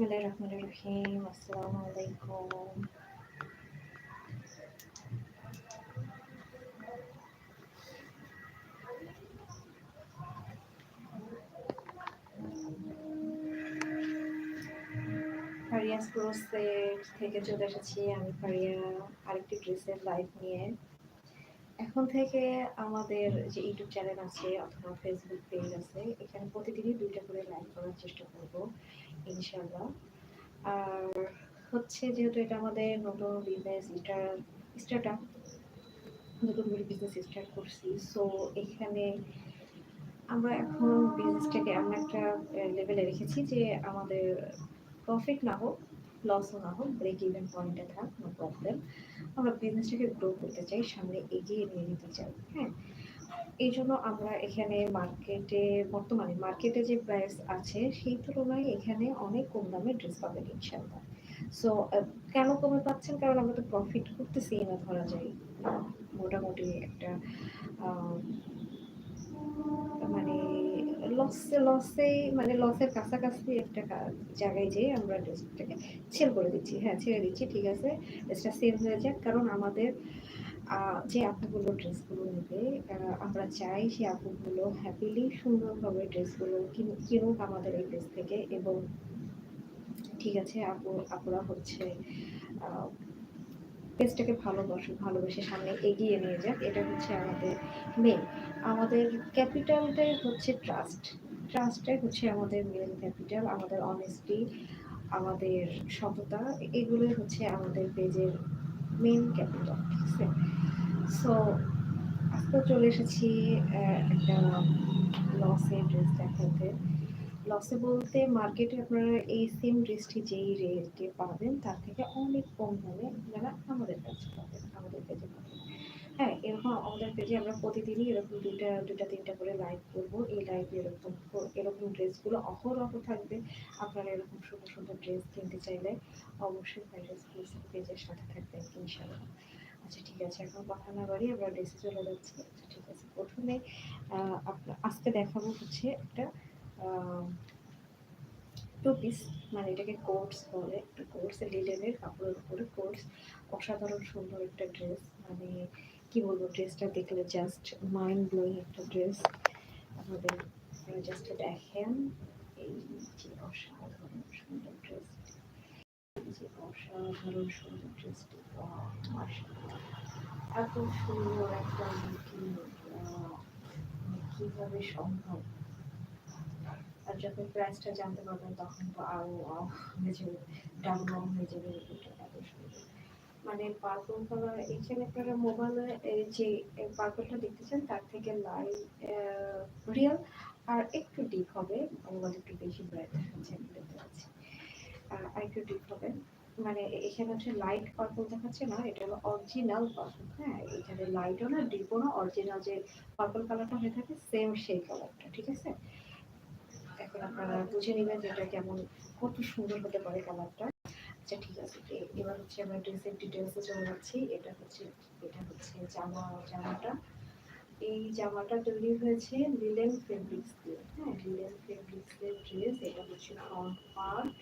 বিসমিল্লাহির রহমানির রহিম আসসালামু আলাইকুম ফারিয়াস ক্রোসের থেকে চলে এসেছি আমি ফারিয়া আরেকটি ড্রেসের লাইভ নিয়ে এখন থেকে আমাদের যে ইউটিউব চ্যানেল আছে অথবা ফেসবুক পেজ আছে এখানে প্রতিদিনই দুইটা করে লাইভ করার চেষ্টা করব ইনশাল্লাহ আর হচ্ছে যেহেতু এটা আমাদের নতুন বিজনেস স্টার স্টার্ট আপ নতুন করে বিজনেস স্টার্ট করছি সো এখানে আমরা এখন বিজনেসটাকে এমন একটা লেভেলে রেখেছি যে আমাদের প্রফিট না হোক লসও না হোক ব্রেক ইভেন পয়েন্টে থাক নো প্রবলেম আমরা বিজনেসটাকে গ্রো করতে চাই, সামনে এগিয়ে নিয়ে যেতে চাই হ্যাঁ? এই জন্য আমরা এখানে মার্কেটে বর্তমানে মার্কেটে যে প্রাইস আছে, সেই তুলনায় এখানে অনেক কম দামে ড্রেস পাবেন ইনশাল্লাহ সো কেন কমে পাচ্ছেন? কারণ আমরা তো প্রফিট করতেছি না ধরা যায়। মোটামুটি একটা মানে লসে লসে মানে লসের কাছাকাছি একটা জায়গায় যেয়ে আমরা ড্রেসটাকে সেল করে দিচ্ছি। হ্যাঁ ছেড়ে দিচ্ছি, ঠিক আছে? ড্রেসটা সেল হয়ে যাক, কারণ আমাদের যে আপুগুলো ড্রেসগুলো নেবে আমরা চাই সেই আপুগুলো হ্যাপিলি সুন্দরভাবে ড্রেসগুলো কিনুক আমাদের এই ড্রেস থেকে এবং, ঠিক আছে, আপু, আপুরা হচ্ছে পেজটাকে ভালোবাসুক ভালোবেসে সামনে এগিয়ে নিয়ে যাক, এটা হচ্ছে আমাদের মেন আমাদের ক্যাপিটালটাই হচ্ছে ট্রাস্ট। ট্রাস্টটাই হচ্ছে আমাদের মেন ক্যাপিটাল, আমাদের অনেস্টি আমাদের সততা, এগুলোই হচ্ছে আমাদের পেজের মেন ক্যাপিটাল ঠিক আছে? সো আজকে চলে এসেছি একটা লসের ড্রেস দেখাতে। লসে বলতে মার্কেটে আপনারা এই সেম ড্রেসটি যেই রেটে পাবেন, তার থেকে অনেক কম দামে আপনারা আমাদের কাছে পাবেন, আমাদের পেজে পাবেন। হ্যাঁ এরকম আমাদের পেজে আমরা প্রতিদিনই এরকম দুইটা দুটা তিনটা করে লাইভ করব। এই লাইভে এরকম এরকম ড্রেসগুলো অহরহ থাকবে। আপনারা এরকম সুন্দর সুন্দর ড্রেস কিনতে চাইলে অবশ্যই ভাইরাস পেজের সাথে থাকবেন, ইনশাআল্লাহ। আচ্ছা ঠিক আছে, এখন কথা না বাড়ি আমরা ড্রেসে চলে যাচ্ছি। আচ্ছা ঠিক আছে, প্রথমে আজকে দেখাবো হচ্ছে একটা টু পিস মানে এটাকে কোর্স বলে, একটা কোর্স লিলেনের কাপড়ের উপরে কোর্স অসাধারণ সুন্দর একটা ড্রেস মানে কি বলব ড্রেসটা দেখলে জাস্ট মাইন্ড ব্লোয়িং একটা ড্রেস আমাদের জাস্ট দেখেন এই যে অসাধারণ সুন্দর ড্রেস যে অসাধারণ সুন্দর ড্রেসটি এত সুন্দর একটা কীভাবে সম্ভব? আর যখন প্রাইসটা জানতে পারবেন, তখন তো আরও হয়ে যাবে রং হয়ে যাবে মানে পার্পল কালার এখানে আপনারা মোবাইলে যে পার্পলটা দেখতেছেন, তার থেকে লাইট রিয়েল আর একটু ডিপ হবে মোবাইল একটু বেশি ব্রাইট দেখাচ্ছে আমি দেখতে পাচ্ছি। আর একটু ডিপ হবে মানে এখানে হচ্ছে লাইট পার্পল দেখাচ্ছে না, এটা হলো অরিজিনাল পার্পল হ্যাঁ? এখানে লাইটও না ডিপও না অরিজিনাল যে পার্পল কালারটা হয়ে থাকে সেম সেই কালারটা ঠিক আছে? আপনারা বুঝে নেবেন যে এটা কেমন, কত সুন্দর হতে পারে কালারটা আচ্ছা ঠিক আছে এবার হচ্ছে আমরা ড্রেসের ডিটেলসে চলে যাচ্ছি। এটা হচ্ছে এটা হচ্ছে জামা, জামাটা। এই জামাটা তৈরি হয়েছে লিলেন ফেব্রিক্স দিয়ে। হ্যাঁ লিলেন ফেব্রিক্সের ড্রেস এটা হচ্ছে ফ্রন্ট পার্ট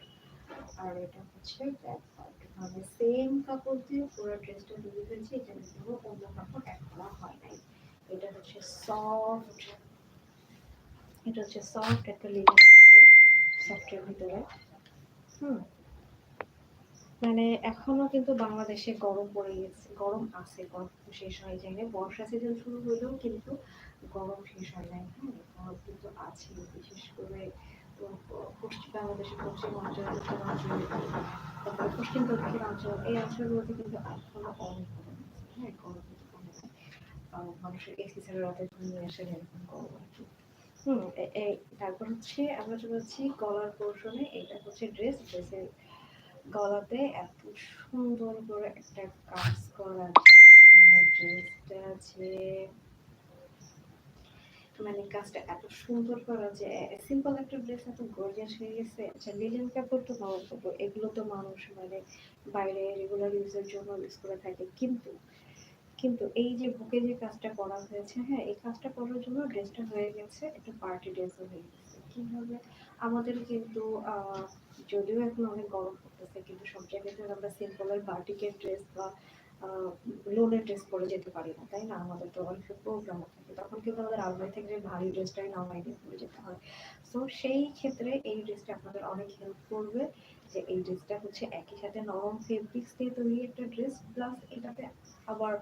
আর এটা হচ্ছে ব্যাক পার্ট মানে সেম কাপড় দিয়ে পুরো ড্রেসটা তৈরি হয়েছে এটা কিন্তু অন্য কাপড় অ্যাড করা হয় নাই। এটা হচ্ছে সফট এটা হচ্ছে সফট একটা লিনেন সফটের ভিতরে। হুম। মানে এখনও কিন্তু বাংলাদেশে গরম পড়ে গেছে, গরম আছে, গরম শেষ হয়ে যায়নি বর্ষা সিজন শুরু হলেও কিন্তু গরম শেষ হয় নাই। হ্যাঁ গরম কিন্তু আছে বিশেষ করে পশ্চিম বাংলাদেশের পশ্চিম অঞ্চল উত্তরাঞ্চল তারপরে পশ্চিম, দক্ষিণ অঞ্চল, এই অঞ্চলগুলোতে কিন্তু এখনও অনেক গরম হ্যাঁ গরম কিন্তু কমে মানুষের এসি ছাড়া রাতে ঘুমিয়ে আসে, এরকম গরম আর কি হুম তারপর হচ্ছে আমরা চলে যাচ্ছি গলার পোর্শনে এটা হচ্ছে ড্রেস ড্রেসের গলাতে এত সুন্দর করে একটা কাজ করা মানে ড্রেসটা যে মানে কাজটা এত সুন্দর করা যে সিম্পল একটা ড্রেস এত গর্জিয়াস হয়ে গেছে। আচ্ছা লিলেন কাপড় তো কাপড় এগুলো তো মানুষ মানে বাইরে রেগুলার ইউজের জন্য ইউজ করে থাকে। কিন্তু কিন্তু এই যে বুকে যে কাজটা করা হয়েছে হ্যাঁ এই কাজটা করার জন্য ড্রেসটা হয়ে গেছে, একটু পার্টি ড্রেসও হয়ে গেছে। কীভাবে? আমাদের কিন্তু যদিও এখন অনেক গরম পড়তেছে, কিন্তু সব জায়গাতে আমরা সিম্পলের বাটিকের ড্রেস বা লোনের ড্রেস পরে যেতে পারি না, তাই না? আমাদের তো অনেক প্রোগ্রাম থাকে। তখন কিন্তু আমাদের আলমারি থেকে যে ভারী ড্রেসটাই নামাই দিয়ে পরে যেতে হয়। তো সেই ক্ষেত্রে এই ড্রেসটা আপনাদের অনেক হেল্প করবে যে এই ড্রেসটা হচ্ছে একই সাথে নরম ফেব্রিক্স দিয়ে তৈরি একটা ড্রেস প্লাস এটাতে আবার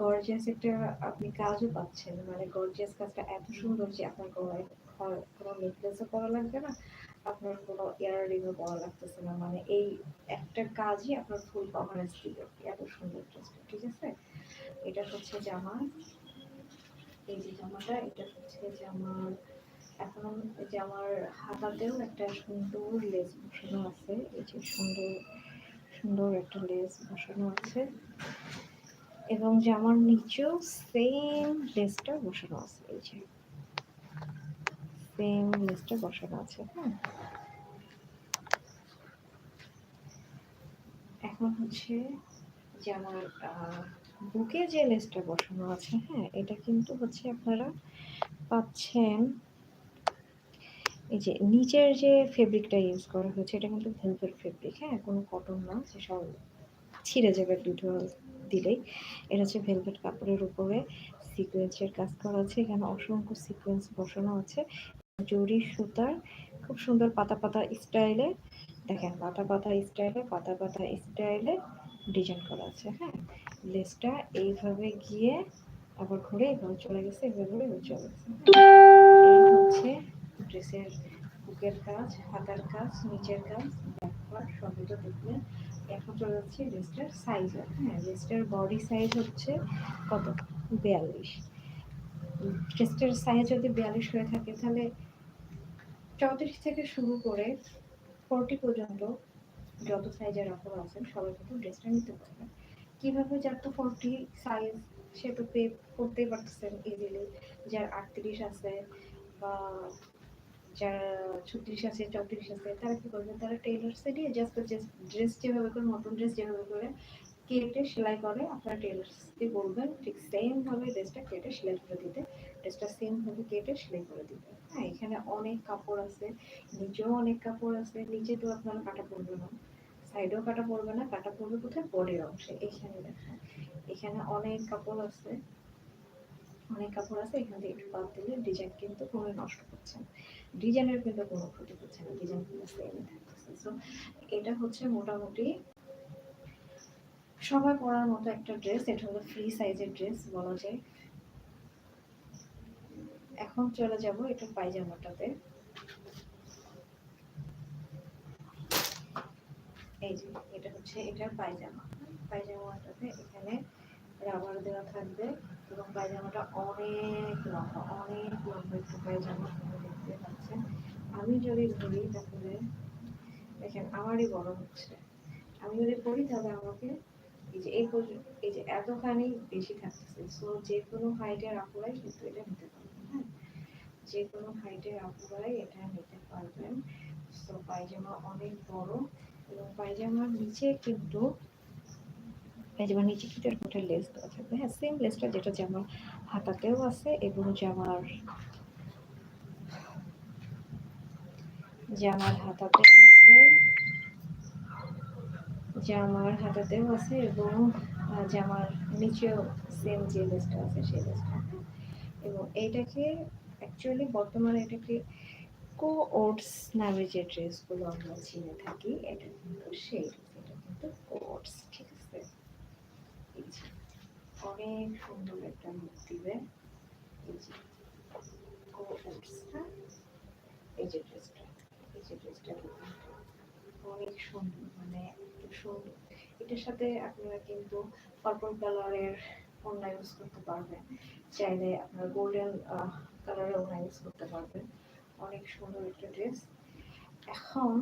গর্জিয়াস একটা আপনি কাজও পাচ্ছেন। মানে গর্জিয়াস কাজটা এত সুন্দর যে আপনার গলায় কোনো নেকলেসও করা লাগবে না, আপনার কোনো ইয়াররিংও করা লাগতেছে না। মানে এই একটা কাজই আপনার ফুল কভারেজ দিবে এত সুন্দর ড্রেসটা ঠিক আছে? এটা হচ্ছে জামা। এই যে জামাটা, এটা হচ্ছে জামার, এখন জামার হাতাতেও একটা সুন্দর লেস বসানো আছে। এই যে সুন্দর সুন্দর একটা লেস বসানো আছে। এবং জামার নিচেও সেম লেসটা বসানো আছে, এই যে। সেম লেসটা বসানো আছে হ্যাঁ এখন হচ্ছে জামার বুকে যে লেসটা বসানো আছে হ্যাঁ এটা কিন্তু হচ্ছে আপনারা পাচ্ছেন। এই যে নিচের যে ফেব্রিকটা ইউজ করা হয়েছে, এটা কিন্তু ভেলভেট ফেব্রিক হ্যাঁ কোনো কটন না যে সব ছিঁড়ে যাবে দুটো দিলেই। এটা হচ্ছে ভেলভেট কাপড়ের উপরে সিকোয়েন্সের কাজ করা আছে। এখানে অসংখ্য সিকোয়েন্স বসানো আছে। জরি সুতার খুব সুন্দর পাতা পাতা স্টাইলে, দেখেন পাতা পাতা স্টাইলে, পাতা পাতা স্টাইলে ডিজাইন করা আছে হ্যাঁ? লেসটা এইভাবে গিয়ে আবার ঘুরে এভাবে চলে গেছে, এভাবে ঘুরে চলে গেছে। হচ্ছে ড্রেসের বুকের কাজ, হাতার কাজ, নিচের কাজ, ব্যাক পার্ট, সবই তো দেখলেন এখন চলে যাচ্ছে ড্রেসটার সাইজ হ্যাঁ ড্রেসটার বডি সাইজ হচ্ছে কত? বিয়াল্লিশ। ড্রেসটার সাইজ যদি বিয়াল্লিশ হয়ে থাকে, তাহলে চৌত্রিশ থেকে শুরু করে ফোরটি পর্যন্ত যত সাইজের আপনারা আছেন, সবাই কিন্তু ড্রেসটা নিতে পারবেন। কীভাবে যার তো ফোরটি সাইজ সে তো পে করতেই পারতেছেন ইজিলি যার আটত্রিশ আছে বা যারা ছত্রিশ আছে, চৌত্রিশ আছে, তারা কি করবে? তারা টেলার্সে দিয়ে জাস্ট ড্রেস যেভাবে করে, নতুন ড্রেস যেভাবে করে কেটে সেলাই করে, আপনারা টেলার্সকে বলবেন ঠিক সেম ভাবে ড্রেসটা কেটে সেলাই করে দিতে। ড্রেসটা সেম ভাবে কেটে সেলাই করে দিবে হ্যাঁ এখানে অনেক কাপড় আছে, নিচেও অনেক কাপড় আছে, নিচে তো আপনারা কাটা পড়বে না। সাইডেও কাটা পড়বে না, কাটা পড়বে কোথায়? বডির অংশে। এইখানে দেখেন, এখানে অনেক কাপড় আছে। অনেক কাপড় আছে, এখান থেকে একটু বাদ দিলে ডিজাইন কিন্তু কোনো নষ্ট করছে না। ডিজাইনের কিন্তু কোনো ক্ষতি করছে না, ডিজাইন কিন্তু সেমই সো এটা হচ্ছে মোটামুটি সবাই পরার মতো একটা ড্রেস এটা হলো ফ্রি সাইজের ড্রেস বলা যায়। এখন চলে যাব এটা পায়জামাটাতে। এই যে, এটা হচ্ছে এটার পায়জামা। পায়জামাটাতে এখানে রাবার দেওয়া থাকবে। এবং পায়জামাটা অনেক লম্বা অনেক লম্বা একটু পায়জামা দেখতে পাচ্ছেন। আমি যদি ধরি তাহলে দেখেন, আমারই বড় হচ্ছে। আমি যদি পড়ি তাহলে আমাকে এই যে এই পর্যন্ত, এই যে এতখানি বেশি থাকতেছে। সো যে কোনো হাইটের আপুরাই কিন্তু এটা নিতে পারবেন হ্যাঁ? যে কোনো হাইটের আপুরাই এটা নিতে পারবেন। সো পায়জামা অনেক বড় এবং পায়জামার নিচে কিন্তু পায়জামার নিচে এরকম একটা লেস দেওয়া থাকবে হ্যাঁ সেম লেসটা যেটা জামার হাতাতেও আছে এবং জামার জামার হাতাতেও আছে জামার হাতাতেও আছে এবং জামার নিচেও সেম যে লেসটা আছে, সেই লেসটা এবং এইটাকে অ্যাকচুয়ালি বর্তমানে এটাকে কো ওটস নামে যে ড্রেসগুলো আমরা চিনে থাকি, এটা কিন্তু সেই এটা কিন্তু কো ওটস ঠিক আছে এই যে অনেক সুন্দর একটা মুখ দিবে এই যে এই যে ড্রেসটা, এই যে ড্রেসটা অনেক সুন্দর মানে সুন্দর। এটার সাথে আপনারা কিন্তু পার্পল কালারের ওড়না ইউজ করতে পারবেন। চাইলে আপনারা গোল্ডেন কালারের ওড়না ইউজ করতে পারবেন। অনেক সুন্দর একটা ড্রেস এখন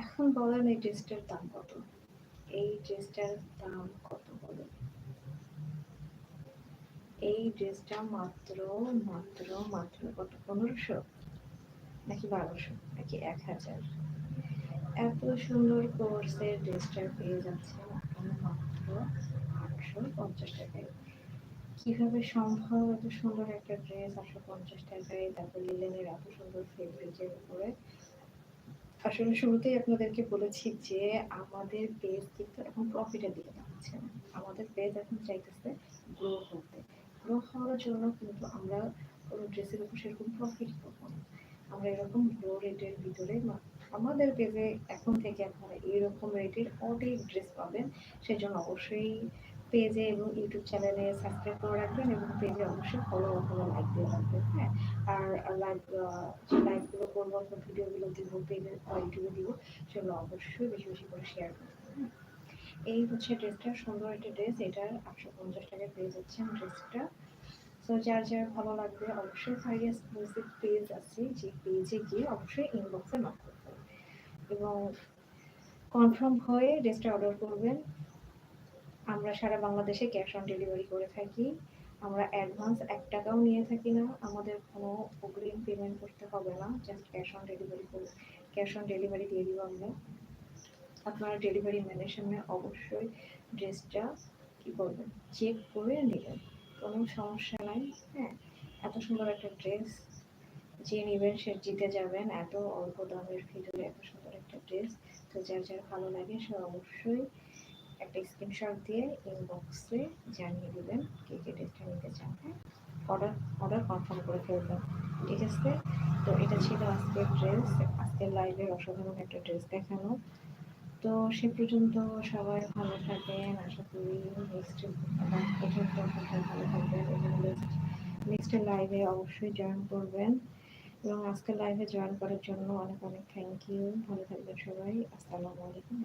এখন বলেন এই ড্রেসটার দাম কত? এই ড্রেসটার দাম কত বলেন এই ড্রেসটা মাত্র মাত্র মাত্র কত? পনেরোশো? নাকি বারোশো? নাকি এক হাজার? এত সুন্দর কোর্সের ড্রেসটা পেয়ে যাচ্ছে আপনারা মাত্র আটশো পঞ্চাশ টাকায়। কীভাবে সম্ভব এত সুন্দর একটা ড্রেস? আটশো পঞ্চাশ টাকায় তারপর লিলেনের এত সুন্দর ফেব্রিকের উপরে আসলে শুরুতেই আপনাদেরকে বলেছি যে আমাদের পেজ কিন্তু এখন প্রফিটের দিকে যাচ্ছে। না আমাদের পেজ এখন চাইতেছে গ্রো করতে। গ্রো হওয়ার জন্য কিন্তু আমরা কোনো ড্রেসের উপর সেরকম প্রফিট করব না। আমরা এরকম গ্রো রেটের ভিতরে আমাদের পেজে এখন থেকে আপনারা এরকম রেটের অনেক ড্রেস পাবেন। সেজন্য অবশ্যই পেজে এবং ইউটিউব চ্যানেলে সাবস্ক্রাইব করে রাখবেন এবং পেজে অবশ্যই ফলো অথবা লাইক দিয়ে রাখবেন হ্যাঁ? আর লাইক যে লাইভগুলো করব, অথবা ভিডিওগুলো দিব পেজে ইউটিউবে দিব, সেগুলো অবশ্যই বেশি বেশি করে শেয়ার করবেন হ্যাঁ? এই হচ্ছে ড্রেসটা, সুন্দর একটা ড্রেস এটার আটশো পঞ্চাশ টাকায় পেয়ে যাচ্ছেন ড্রেসটা। তো যার যার ভালো লাগবে অবশ্যই ফাইভ এক্সক্লুসিভ পেজ আছে, যে পেজে গিয়ে অবশ্যই ইনবক্সে নক হবে এবং কনফার্ম হয়ে ড্রেসটা অর্ডার করবেন। আমরা সারা বাংলাদেশে ক্যাশ অন ডেলিভারি করে থাকি। আমরা অ্যাডভান্স এক টাকাও নিয়ে থাকি না। আমাদের কোনো অগ্রিম পেমেন্ট করতে হবে না। জাস্ট ক্যাশ অন ডেলিভারি করে ক্যাশ অন ডেলিভারি দিয়ে দিব আমরা। আপনারা ডেলিভারি ম্যানের সামনে অবশ্যই ড্রেসটা কী করবেন চেক করে নেবেন। কোনো সমস্যা নাই। হ্যাঁ এত সুন্দর একটা ড্রেস যে নেবেন সে জিতে যাবেন। এত অল্প দামের ভিতরে এত সুন্দর একটা ড্রেস তো যার যার ভালো লাগে সে অবশ্যই একটা স্ক্রিনশট দিয়ে ইনবক্সে জানিয়ে দেবেন কে কে ড্রেসটা নিতে চান। হ্যাঁ? অর্ডার অর্ডার কনফার্ম করে ফেলবেন, ঠিক আছে? তো এটা ছিল আজকের ড্রেস আজকের লাইভের অসাধারণ একটা ড্রেস দেখানো। তো সে পর্যন্ত সবাই ভালো থাকবেন আশা করি নেক্সট এটার পর সবাই ভালো থাকবেন এবং নেক্সট লাইভে অবশ্যই জয়েন করবেন। এবং আজকের লাইভে জয়েন করার জন্য অনেক অনেক থ্যাংক ইউ ভালো থাকবেন সবাই, আসসালামু আলাইকুম।